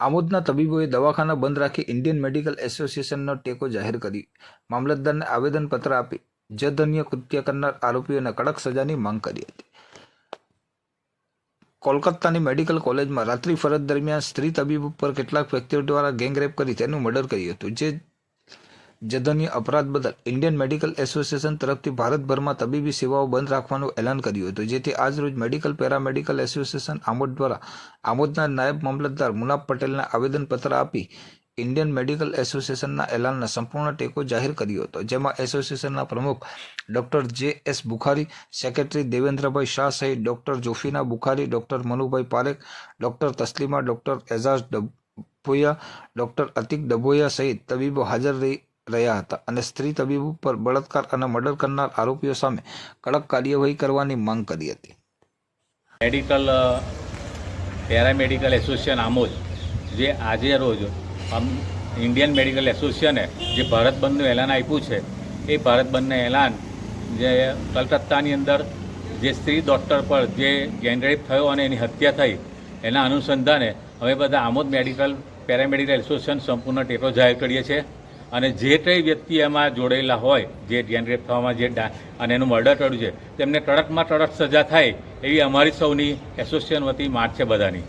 આમોદના તબીબોએ દવાખાના બંધ રાખી ઇન્ડિયન મેડિકલ એસોસિએશનનો ટેકો જાહેર કરી. મામલતદારને આવેદનપત્ર આપી જધન્ય કૃત્ય કરનાર આરોપીઓને કડક સજાની માંગ કરી હતી. કોલકાતાની મેડિકલ કોલેજમાં રાત્રિ ફરજ દરમિયાન સ્ત્રી તબીબ ઉપર કેટલાક વ્યક્તિઓ દ્વારા ગેંગરેપ કરી તેનું મર્ડર કર્યું હતું, જે જધન્ય અપરાધ બદલ ઇન્ડિયન મેડિકલ એસોસિએશન તરફથી ભારતભરમાં તબીબી સેવાઓ બંધ રાખવાનું એલાન કર્યું હતું, જેથી આજરોજ મેડિકલ પેરામેડિકલ એસોસિએશન આમોદ દ્વારા આમોદના નાયબ મામલતદાર મુનાફ પટેલને આવેદનપત્ર આપી ઇન્ડિયન મેડિકલ એસોસિએશનના એલાનને સંપૂર્ણ ટેકો જાહેર કર્યો હતો. જેમાં એસોસિએશનના પ્રમુખ doctor J S Bukhari, secretary Devendrabhai Shah સહિત doctor Jofina Bukhari, doctor Manubhai Parekh, doctor Taslima, doctor Ejaz Dabhoya, doctor Atik Dabhoya સહિત તબીબો હાજર રહી રહ્યા હતા અને સ્ત્રી તબીબ ઉપર બળાત્કાર અને મર્ડર કરનાર આરોપીઓ સામે કડક કાર્યવાહી કરવાની માંગ કરી હતી. મેડિકલ પેરામેડિકલ એસોસિએશન આમોદ, જે આજે રોજ ઇન્ડિયન મેડિકલ એસોસિએશને જે ભારત બંધનું એલાન આપ્યું છે, એ ભારત બંધને એલાન, જે કલકત્તાની અંદર જે સ્ત્રી ડૉક્ટર પર જે ગેંગરેપ થયો અને એની હત્યા થઈ, એના અનુસંધાને હવે બધા આમોદ મેડિકલ, પેરામેડિકલ એસોસિએશન સંપૂર્ણ ટેકો જાહેર કરીએ છીએ. અને જે કંઈ વ્યક્તિ એમાં જોડાયેલા હોય, જે ગેનરેપ થવામાં જે ડા- અને એનું મર્ડર કર્યું છે, તેમને કડકમાં કડક સજા થાય એવી અમારી સૌની એસોસિએશન વતી માગ છે બધાની.